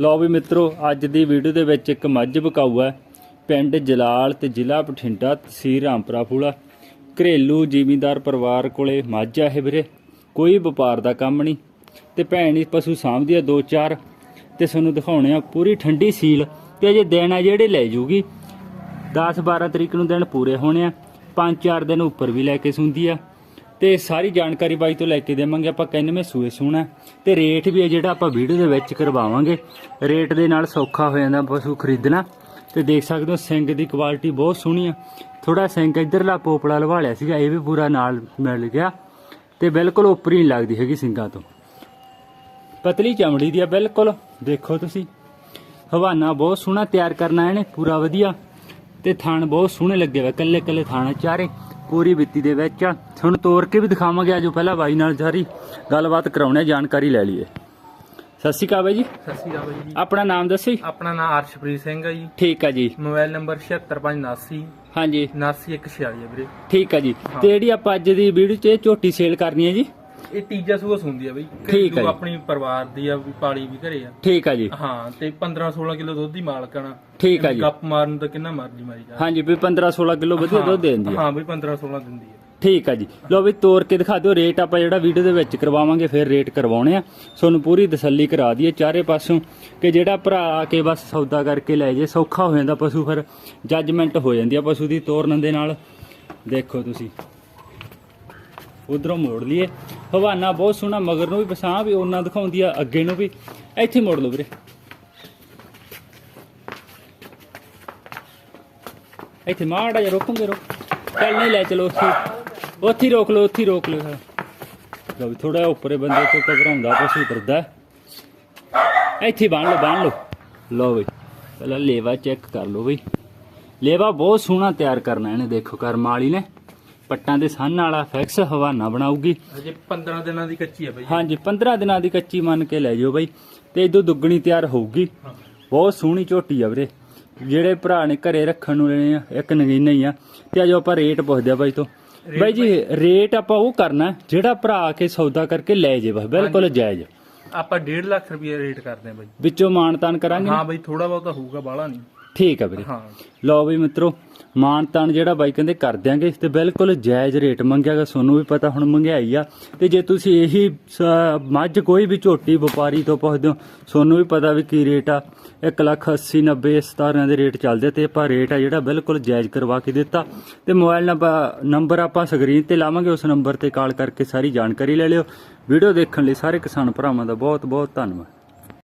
ਲਓ ਵੀ ਮਿੱਤਰੋ, ਅੱਜ ਦੀ ਵੀਡੀਓ ਦੇ ਵਿੱਚ ਇੱਕ ਮੱਝ ਬਕਾਊ ਹੈ। ਪਿੰਡ ਜਲਾਲ ਤੇ ਜ਼ਿਲ੍ਹਾ ਬਠਿੰਡਾ, ਤਹਿਸੀਲ ਰਾਮਪੁਰਾ ਫੂਲਾ। ਘਰੇਲੂ ਜ਼ਿਮੀਂਦਾਰ ਪਰਿਵਾਰ ਕੋਲੇ ਮੱਝ ਆ ਇਹ ਵੀਰੇ। ਕੋਈ ਵਪਾਰ ਦਾ ਕੰਮ ਨਹੀਂ। ਤੇ ਭੈਣ ਹੀ ਪਸ਼ੂ ਸਾਂਭਦੀ ਆ ਦੋ ਚਾਰ। ਤੇ ਤੁਹਾਨੂੰ ਦਿਖਾਉਣੇ ਆ ਪੂਰੀ ਠੰਡੀ ਸੀਲ। ਤੇ ਅਜੇ ਦਿਨ ਆ ਜਿਹੜੇ ਲੈ ਜੂਗੀ। 10 12 ਤਰੀਕ ਨੂੰ ਦਿਨ ਪੂਰੇ ਹੋਣੇ ਆ। 5-4 ਦਿਨ ਉੱਪਰ ਵੀ ਲੈ ਕੇ ਸੁੰਦੀ ਆ। ਤੇ ਸਾਰੀ ਜਾਣਕਾਰੀ ਬਾਈ ਤੋਂ ਲੈ ਕੇ ਦੇਵਾਂਗੇ, ਆਪਾਂ ਕਿੰਨਵੇਂ ਸੂਏ ਸੂਣਾ ਤੇ ਰੇਟ ਵੀ ਹੈ ਜਿਹੜਾ ਆਪਾਂ ਵੀਡੀਓ ਦੇ ਵਿੱਚ ਕਰਵਾਵਾਂਗੇ। ਰੇਟ ਦੇ ਨਾਲ ਸੌਖਾ ਹੋ ਜਾਂਦਾ ਪਸ਼ੂ ਖਰੀਦਣਾ। ਤੇ ਦੇਖ ਸਕਦੇ ਹੋ ਸਿੰਗ ਦੀ ਕੁਆਲਿਟੀ ਬਹੁਤ ਸੋਹਣੀ ਆ। ਥੋੜਾ ਸਿੰਘ ਇਧਰਲਾ ਪੋਪੜਾ ਲਵਾ ਲਿਆ ਸੀਗਾ, ਇਹ ਵੀ ਪੂਰਾ ਨਾਲ ਮਿਲ ਗਿਆ। ਤੇ ਬਿਲਕੁਲ ਉੱਪਰ ਹੀ ਨਹੀਂ ਲੱਗਦੀ ਹੈਗੀ ਸਿੰਗਾਂ ਤੋਂ। ਪਤਲੀ ਚਮੜੀ ਦੀ ਆ, ਬਿਲਕੁਲ। ਦੇਖੋ ਤੁਸੀਂ। ਹਵਾਨਾ ਬਹੁਤ ਸੋਹਣਾ ਤਿਆਰ ਕਰਨਾ ਇਹਨੇ, ਪੂਰਾ ਵਧੀਆ। ਤੇ ਥਾਣ ਬਹੁਤ ਸੋਹਣੇ ਲੱਗੇ ਵਾ ਕੱਲੇ ਕੱਲੇ ਥਾਣਾ ਚਾਰੇ। ਪੂਰੀ ਬਿੱਤੀ ਦੇ ਵਿੱਚ ਆ। ਹੁਣ ਤੋੜ ਕੇ ਵੀ ਦਿਖਾਵਾਂਗੇ ਆਜੋ ਪਹਿਲਾਂ ਬਾਈ ਨਾਲ ਸਾਰੀ ਗੱਲਬਾਤ ਕਰਾਉਣੇ ਜਾਣਕਾਰੀ ਲੈ ਲਈਏ। ਸਤਿ ਸ਼੍ਰੀ ਅਕਾਲ ਬਾਈ ਜੀ। ਸਤਿ ਸ਼੍ਰੀ ਅਕਾਲ ਬਾਈ ਜੀ। ਆਪਣਾ ਨਾਮ ਦੱਸੋ ਜੀ। ਆਪਣਾ ਨਾਮ ਅਰਸ਼ਪ੍ਰੀਤ ਸਿੰਘ ਹੈ ਜੀ। ਠੀਕ ਆ ਜੀ। ਮੋਬਾਈਲ ਨੰਬਰ 7659 ਹਾਂਜੀ। 79146 ਹੈ ਵੀਰੇ। ਠੀਕ ਆ ਜੀ। ਤੇ ਜਿਹੜੀ ਆਪਾਂ ਅੱਜ ਦੀ ਵੀਡੀਓ 'ਚ ਇਹ ਝੋਟੀ ਸੇਲ ਕਰਨੀ ਹੈ ਜੀ? ਇਹ ਤੀਜਾ ਸੂਆ ਸੁੰਦੀ ਆ ਬਈ। ਠੀਕ ਜੀ। ਆਪਣੀ ਪਰਿਵਾਰ ਦੀ ਆ ਵੀ ਪਾਲੀ ਵੀ ਘਰੇ ਆ। ਠੀਕ ਆ ਜੀ। ਹਾਂ ਤੇ 15 16 ਕਿਲੋ ਦੁੱਧ ਦੀ ਮਾਲਕਣ ਠੀਕ ਆ ਜੀ। ਗੱਪ ਮਾਰਨ ਤਾਂ ਕਿੰਨਾ ਮਰਜ਼ੀ ਮਾਰੀ ਜਾ। ਹਾਂਜੀ ਵੀ 15 16 ਕਿਲੋ ਵਧੀਆ ਦੁੱਧ ਦੇ ਦਿੰਦੀ ਆ। ਹਾਂ ਬਈ 15 16 ਦਿੰਦੀ ਆ। ਠੀਕ ਆ ਜੀ। ਲੋ ਵੀ ਤੋੜ ਕੇ ਦਿਖਾ ਦਿਓ ਰੇਟ ਆਪਾਂ ਜਿਹੜਾ ਵੀਡੀਓ ਦੇ ਵਿੱਚ ਕਰਵਾਵਾਂਗੇ ਫਿਰ ਰੇਟ ਕਰਵਾਉਣੇ ਆ। ਤੁਹਾਨੂੰ ਪੂਰੀ ਤਸੱਲੀ ਕਰਾ ਦਈਏ ਚਾਰੇ ਪਾਸੋਂ ਕਿ ਜਿਹੜਾ ਭਰਾ ਆ ਕੇ ਬਸ ਸੌਦਾ ਕਰਕੇ ਲੈ ਜੇ ਸੌਖਾ ਹੋ ਜਾਂਦਾ ਪਸ਼ੂ ਫਿਰ ਜੱਜਮੈਂਟ ਹੋ ਜਾਂਦੀ ਆ ਪਸ਼ੂ ਦੀ ਤੋੜਨ ਦੇ ਨਾਲ। ਦੇਖੋ ਤੁਸੀਂ। ਉਧਰੋਂ ਮੋੜ ਲਈਏ। ਹਵਾਨਾ ਬਹੁਤ ਸੋਹਣਾ, ਮਗਰ ਨੂੰ ਵੀ ਪਛਾਂ ਵੀ, ਉਹਨਾਂ ਦਿਖਾਉਂਦੀ ਆ ਅੱਗੇ ਨੂੰ ਵੀ। ਇੱਥੇ ਮੋੜ ਲਓ ਵੀਰੇ। ਇੱਥੇ ਮਾੜਾ ਜਿਹਾ ਰੋਕੋਗੇ, ਰੋਕ। ਚੱਲ ਨਹੀਂ ਲੈ, ਚਲੋ ਉੱਥੇ ਉੱਥੇ ਰੋਕ ਲਓ, ਉੱਥੇ ਰੋਕ ਲਓ। ਲਓ ਵੀ ਥੋੜਾ ਉੱਪਰੇ ਬੰਦੇ ਤੋਂ ਘਬਰਾਉਂਦਾ ਪਸ਼ੂ ਕਰਦਾ। ਇੱਥੇ ਬੰਨ ਲਓ ਬੰਨ ਲਓ। ਲਓ ਬਈ ਪਹਿਲਾਂ ਲੇਵਾ ਚੈੱਕ ਕਰ ਲਓ ਬਈ ਲੇਵਾ ਬਹੁਤ ਸੋਹਣਾ ਤਿਆਰ ਕਰਨਾ ਇਹਨੇ, ਦੇਖੋ ਕਰਮਾਲੀ ਨੇ। ਪੱਟਾਂ ਦੇ ਸੰਨ ਵਾਲਾ ਫਿਕਸ ਹਵਾਨਾ ਬਣਾਉਗੀ ਅਜੇ 15 ਦਿਨਾਂ ਦੀ ਕੱਚੀ ਆ ਬਈ। ਹਾਂਜੀ 15 ਦਿਨਾਂ ਦੀ ਕੱਚੀ ਮੰਨ ਕੇ ਲੈ ਜਾਓ ਬਈ। ਤੇ ਇਦੋਂ ਦੁੱਗਣੀ ਤਿਆਰ ਹੋਊਗੀ। ਹਾਂ। ਬਹੁਤ ਸੋਹਣੀ ਝੋਟੀ ਆ ਵੀਰੇ। ਜਿਹੜੇ ਭਰਾ ਨੇ ਘਰੇ ਰੱਖਣ ਨੂੰ ਲੈਣੇ ਆ ਇੱਕ ਨਗੀਨਾ ਹੀ ਆ। ਤੇ ਆਜੋ ਆਪਾਂ ਰੇਟ ਪੁੱਛਦੇ ਆ ਬਾਈ ਤੋਂ। ਬਾਈ ਜੀ ਰੇਟ ਆਪਾਂ ਉਹ ਕਰਨਾ ਜਿਹੜਾ ਭਰਾ ਆ ਕੇ ਸੌਦਾ ਕਰਕੇ ਲੈ ਜੇ ਬਸ ਬਿਲਕੁਲ ਜਾਇਜ਼। ਆਪਾਂ 1.5 ਲੱਖ ਰੁਪਏ ਰੇਟ ਕਰਦੇ ਆ ਬਈ। ਵਿੱਚੋਂ ਮਾਨਤਾਨ ਕਰਾਂਗੇ ਹਾਂ ਬਈ ਥੋੜਾ ਬਹੁਤਾ ਹੋਊਗਾ ਬਾਹਲਾ ਨਹੀਂ। ਠੀਕ ਆ ਵੀਰੇ। ਹਾਂ। ਲਓ ਵੀ ਮਿੱਤਰੋ ਮਾਨਤਾਨ ਜਿਹੜਾ ਬਾਈ ਕਹਿੰਦੇ ਕਰ ਦਿਆਂਗੇ, ਤੇ ਬਿਲਕੁਲ ਜਾਇਜ਼ ਰੇਟ ਮੰਗਿਆਗਾ ਤੁਹਾਨੂੰ ਵੀ ਪਤਾ ਹੁਣ ਮਹਿੰਗਾਈ ਆ। ਤੇ ਜੇ ਤੁਸੀਂ ਇਹੀ ਸ- ਮੱਝ ਕੋਈ ਵੀ ਝੋਟੀ, ਵਪਾਰੀ ਤੋਂ ਪੁੱਛਦੇ ਹੋ ਤੁਹਾਨੂੰ ਵੀ ਪਤਾ ਵੀ ਕੀ ਰੇਟ ਆ। 1 ਲੱਖ 80 90 17 ਦੇ ਰੇਟ ਚੱਲਦੇ ਤੇ ਆਪਾਂ ਰੇਟ ਆ ਜਿਹੜਾ ਬਿਲਕੁਲ ਜਾਇਜ਼ ਕਰਵਾ ਕੇ ਦਿੱਤਾ। ਤੇ ਮੋਬਾਈਲ ਨੰਬਰ ਨੰਬਰ ਆਪਾਂ ਸਕਰੀਨ ਤੇ ਲਾਵਾਂਗੇ, ਉਸ ਨੰਬਰ ਤੇ ਕਾਲ ਕਰਕੇ ਸਾਰੀ ਜਾਣਕਾਰੀ ਲੈ ਲਿਓ। ਵੀਡੀਓ ਦੇਖਣ ਲਈ ਸਾਰੇ ਕਿਸਾਨ ਭਰਾਵਾਂ ਦਾ ਬਹੁਤ ਬਹੁਤ ਧੰਨਵਾਦ।